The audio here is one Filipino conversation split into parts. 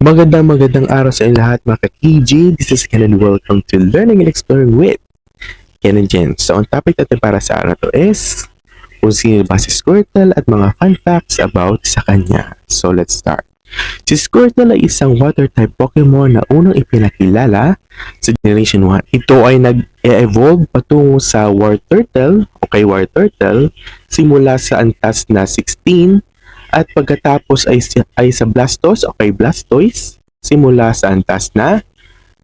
Magandang magandang araw sa inyo lahat mga ka-KG. This is Ken welcome to Learning and Exploring with Ken and Jen. So, ang topic natin para sa araw to is kung sino ba si Squirtle at mga fun facts about sa kanya. So, let's start. Si Squirtle ay isang water-type Pokemon na unang ipinakilala sa Generation 1. Ito ay nag-evolve patungo sa War Turtle o kay War Turtle simula sa antas na 16 at pagkatapos ay, ay sa Blastos o kay Blastoise simula sa antas na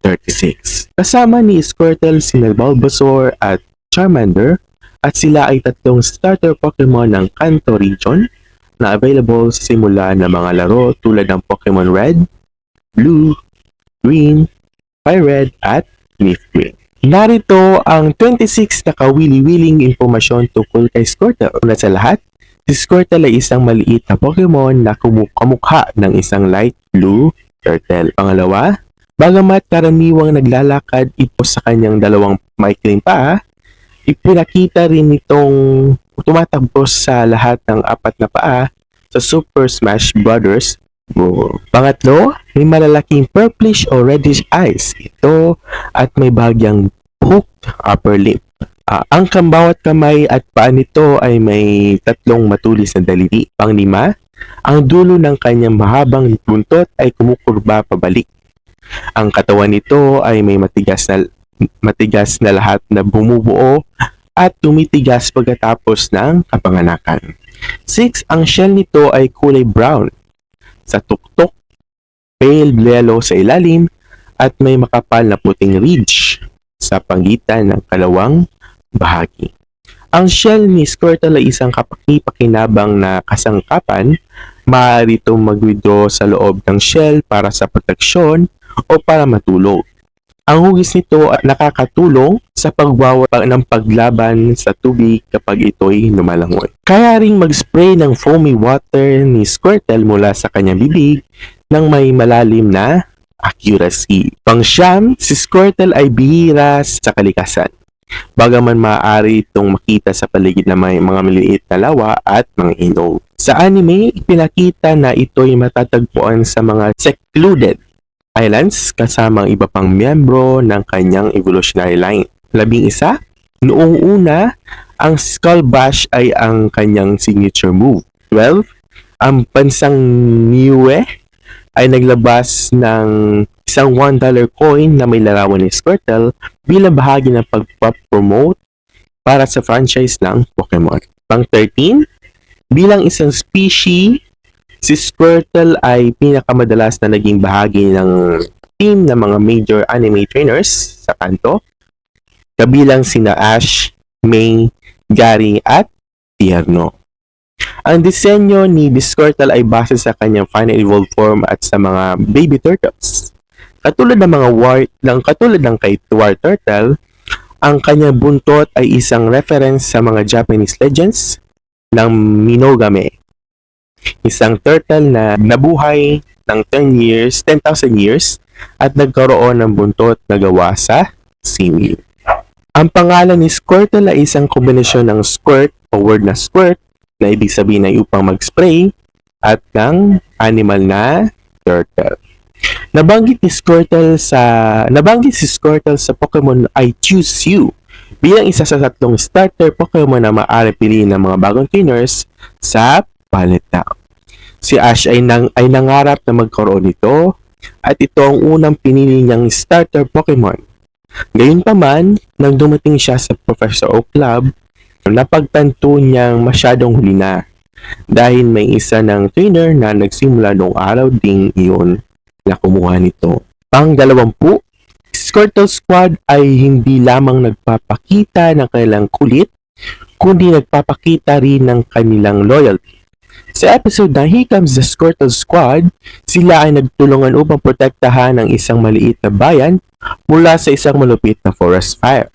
36. Kasama ni Squirtle si Bulbasaur at Charmander at sila ay tatlong starter Pokemon ng Kanto region na available sa simula ng mga laro tulad ng Pokemon Red, Blue, Green, Fire Red at Leaf Green. Narito ang 26 na kawili-wiling impormasyon tungkol kay Squirtle. Una sa lahat, Squirtle ay isang maliit na Pokemon na kumu- kamukha ng isang light blue turtle. Pangalawa, bagamat karaniwang naglalakad ito sa kanyang dalawang maikling paa, ipinakita rin itong tumatakbo sa lahat ng apat na paa sa Super Smash Brothers. Pangatlo, may malalaking purplish o reddish eyes ito at may bahagyang hooked upper lip. Ah, ang bawat kamay at paa nito ay may tatlong matulis na daliri. Panglima, ang dulo ng kanyang mahabang buntot ay kumukurba pabalik. Ang katawan nito ay may matigas na matigas na lahat na bumubuo at tumitigas pagkatapos ng kapanganakan. 6. Ang shell nito ay kulay brown sa tuktok, pale yellow sa ilalim at may makapal na puting ridge sa pagitan ng kalawang bahagi. Ang shell ni Squirtle ay isang kapaki-pakinabang na kasangkapan. Maaari itong mag-withdraw sa loob ng shell para sa proteksyon o para matulog. Ang hugis nito ay nakakatulong sa pagwawa ng paglaban sa tubig kapag ito'y lumalangoy. Kaya ring mag-spray ng foamy water ni Squirtle mula sa kanyang bibig ng may malalim na accuracy. Pangsyam, si Squirtle ay bihira sa kalikasan. Bagaman maaari itong makita sa paligid na may mga maliit na lawa at mga ilog. Sa anime, ipinakita na ito'y matatagpuan sa mga secluded islands kasama ang iba pang miyembro ng kanyang evolutionary line. Labing isa, noong una, ang Skull Bash ay ang kanyang signature move. 12, ang pansang Niue ay naglabas ng isang $1 coin na may larawan ni Squirtle bilang bahagi ng pagpapromote para sa franchise ng Pokemon. Pang 13, bilang isang species, si Squirtle ay pinakamadalas na naging bahagi ng team ng mga major anime trainers sa kanto, kabilang sina Ash, May, Gary at Tierno. Ang disenyo ni Squirtle ay base sa kanyang final evolved form at sa mga baby turtles. Katulad ng mga war, ng katulad ng kay War Turtle, ang kanyang buntot ay isang reference sa mga Japanese legends ng Minogame. Isang turtle na nabuhay ng 10 years, 10,000 years at nagkaroon ng buntot na gawa sa seaweed. Ang pangalan ni Squirtle ay isang kombinasyon ng squirt o word na squirt na ibig sabihin ay upang mag-spray at ng animal na turtle. Nabanggit ni Squirtle sa nabanggit si Squirtle sa Pokemon I Choose You bilang isa sa tatlong starter Pokemon na maaari piliin ng mga bagong trainers sa Planet Town. Si Ash ay, nang, ay nangarap na magkaroon nito at ito ang unang pinili niyang starter Pokemon. Gayunpaman, nang dumating siya sa Professor Oak Club, napagtanto niyang masyadong huli na dahil may isa ng trainer na nagsimula noong araw ding iyon na kumuha nito. Pang dalawampu, Squirtle Squad ay hindi lamang nagpapakita ng kanilang kulit, kundi nagpapakita rin ng kanilang loyalty. Sa episode na Here Comes the Squirtle Squad, sila ay nagtulungan upang protektahan ang isang maliit na bayan mula sa isang malupit na forest fire.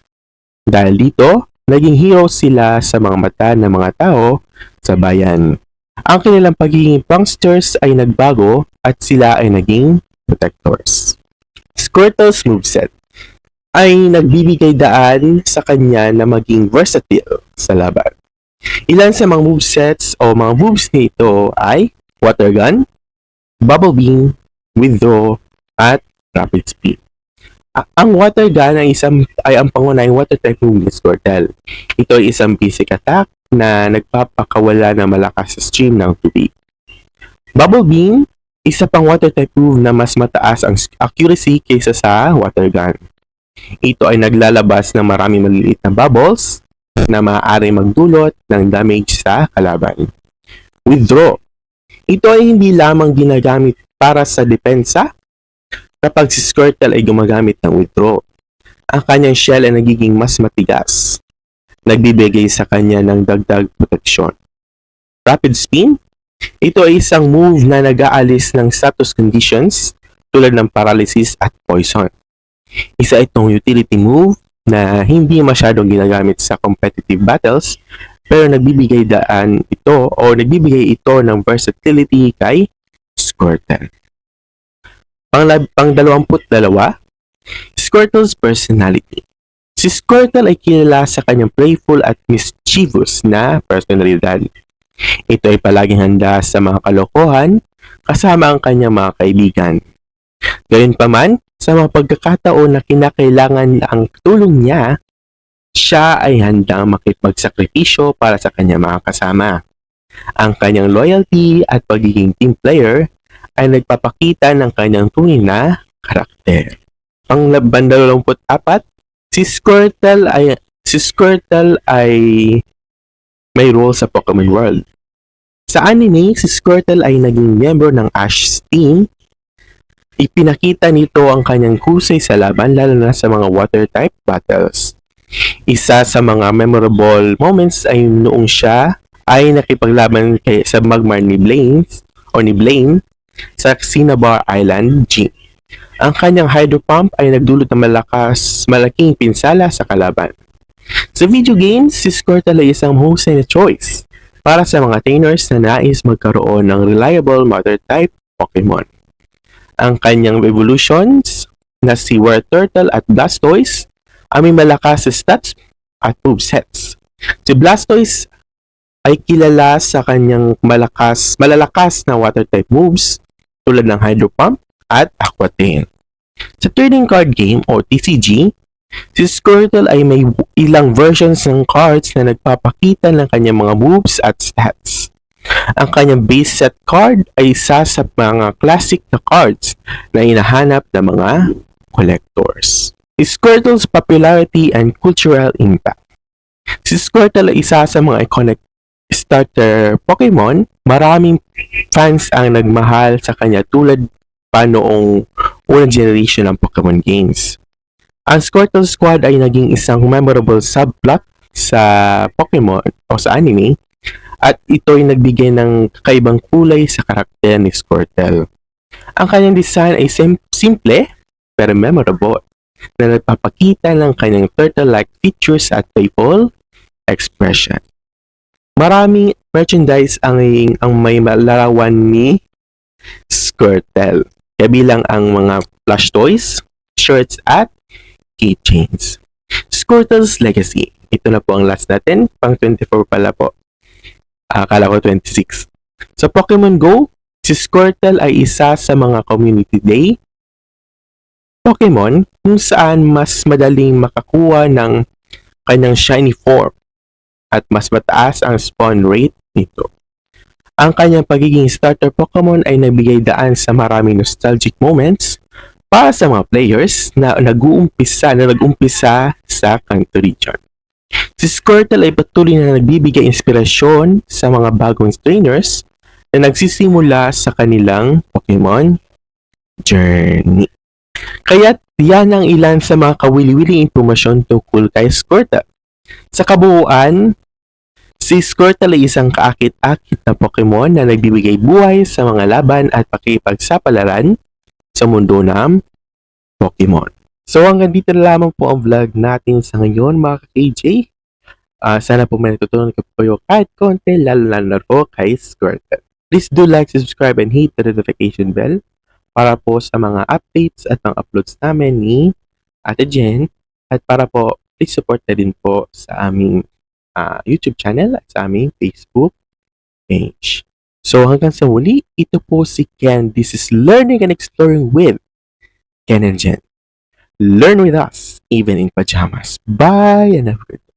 Dahil dito, naging hero sila sa mga mata ng mga tao sa bayan. Ang kanilang pagiging pranksters ay nagbago at sila ay naging protectors. Squirtle's moveset ay nagbibigay daan sa kanya na maging versatile sa laban. Ilan sa mga movesets o mga moves nito ay Water Gun, Bubble Beam, withdraw, at rapid speed. Ang water gun ay isang ay ang pangunahing water type ni Squirtle. Ito ay isang basic attack na nagpapakawala ng malakas sa stream ng tubig. Bubble Beam, isa pang water type move na mas mataas ang accuracy kaysa sa water gun. Ito ay naglalabas ng maraming maliliit na bubbles na maaari magdulot ng damage sa kalaban. Withdraw. Ito ay hindi lamang ginagamit para sa depensa kapag si Squirtle ay gumagamit ng withdraw. Ang kanyang shell ay nagiging mas matigas. Nagbibigay sa kanya ng dagdag proteksyon. Rapid Spin. Ito ay isang move na nag-aalis ng status conditions tulad ng paralysis at poison. Isa itong utility move na hindi masyadong ginagamit sa competitive battles pero nagbibigay daan ito o nagbibigay ito ng versatility kay Squirtle. Pang, pang 22, Squirtle's personality. Si Squirtle ay kilala sa kanyang playful at mischievous na personalidad. Ito ay palaging handa sa mga kalokohan kasama ang kanyang mga kaibigan. Gayunpaman, sa mga pagkakataon na kinakailangan ang tulong niya, siya ay handang makipagsakripisyo para sa kanyang mga kasama. Ang kanyang loyalty at pagiging team player ay nagpapakita ng kanyang tunay na karakter. Pang 24, si Squirtle ay si Squirtle ay may role sa Pokemon World. Sa anime, si Squirtle ay naging member ng Ash team. Ipinakita nito ang kanyang kusay sa laban lalo na sa mga water type battles. Isa sa mga memorable moments ay noong siya ay nakipaglaban kay sa Magmar ni Blaine o ni Blaine sa Cinnabar Island Gym. Ang kanyang hydro pump ay nagdulot ng malakas, malaking pinsala sa kalaban. Sa video games, si Squirtle ay isang husay na choice para sa mga trainers na nais magkaroon ng reliable mother type Pokemon. Ang kanyang evolutions na si Turtle at Blastoise ay may malakas sa stats at movesets. Si Blastoise ay kilala sa kanyang malakas, malalakas na water type moves tulad ng Hydro Pump at Aqua Tail. Sa trading card game o TCG, si Squirtle ay may ilang versions ng cards na nagpapakita ng kanyang mga moves at stats. Ang kanyang base set card ay isa sa mga classic na cards na hinahanap ng mga collectors. Squirtle's popularity and cultural impact. Si Squirtle ay isa sa mga iconic starter Pokemon. Maraming fans ang nagmahal sa kanya tulad pa noong unang generation ng Pokemon games. Ang Squirtle Squad ay naging isang memorable subplot sa Pokemon o sa anime at ito ay nagbigay ng kakaibang kulay sa karakter ni Squirtle. Ang kanyang design ay sim- simple pero memorable na nagpapakita ng kanyang turtle-like features at playful expression. Maraming merchandise ang, ang may malarawan ni Squirtle. Kabilang ang mga plush toys, shirts at keychains. Squirtle's Legacy. Ito na po ang last natin. Pang 24 pala po. Akala ko 26. Sa Pokemon Go, si Squirtle ay isa sa mga Community Day Pokemon kung saan mas madaling makakuha ng kanyang shiny form at mas mataas ang spawn rate nito. Ang kanyang pagiging starter Pokemon ay nagbigay daan sa maraming nostalgic moments para sa mga players na nag-uumpisa na nag-umpisa sa Kanto region. Si Squirtle ay patuloy na nagbibigay inspirasyon sa mga bagong trainers na nagsisimula sa kanilang Pokemon journey. Kaya't yan ang ilan sa mga kawili-wili impormasyon tungkol kay Squirtle. Sa kabuuan, si Squirtle ay isang kaakit-akit na Pokemon na nagbibigay buhay sa mga laban at pakipagsapalaran sa mundo ng Pokemon. So hanggang dito na lamang po ang vlog natin sa ngayon mga ka-KJ. Ah, sana po may natutunan ko kayo kahit konti lalo na po kay Squirtle. Please do like, subscribe, and hit the notification bell para po sa mga updates at mga uploads namin ni Ate Jen at para po please support na din po sa aming ah, YouTube channel at sa aming Facebook page. So hanggang sa muli, ito po si Ken. This is Learning and Exploring with Ken and Jen. Learn with us, even in pajamas. Bye and have a good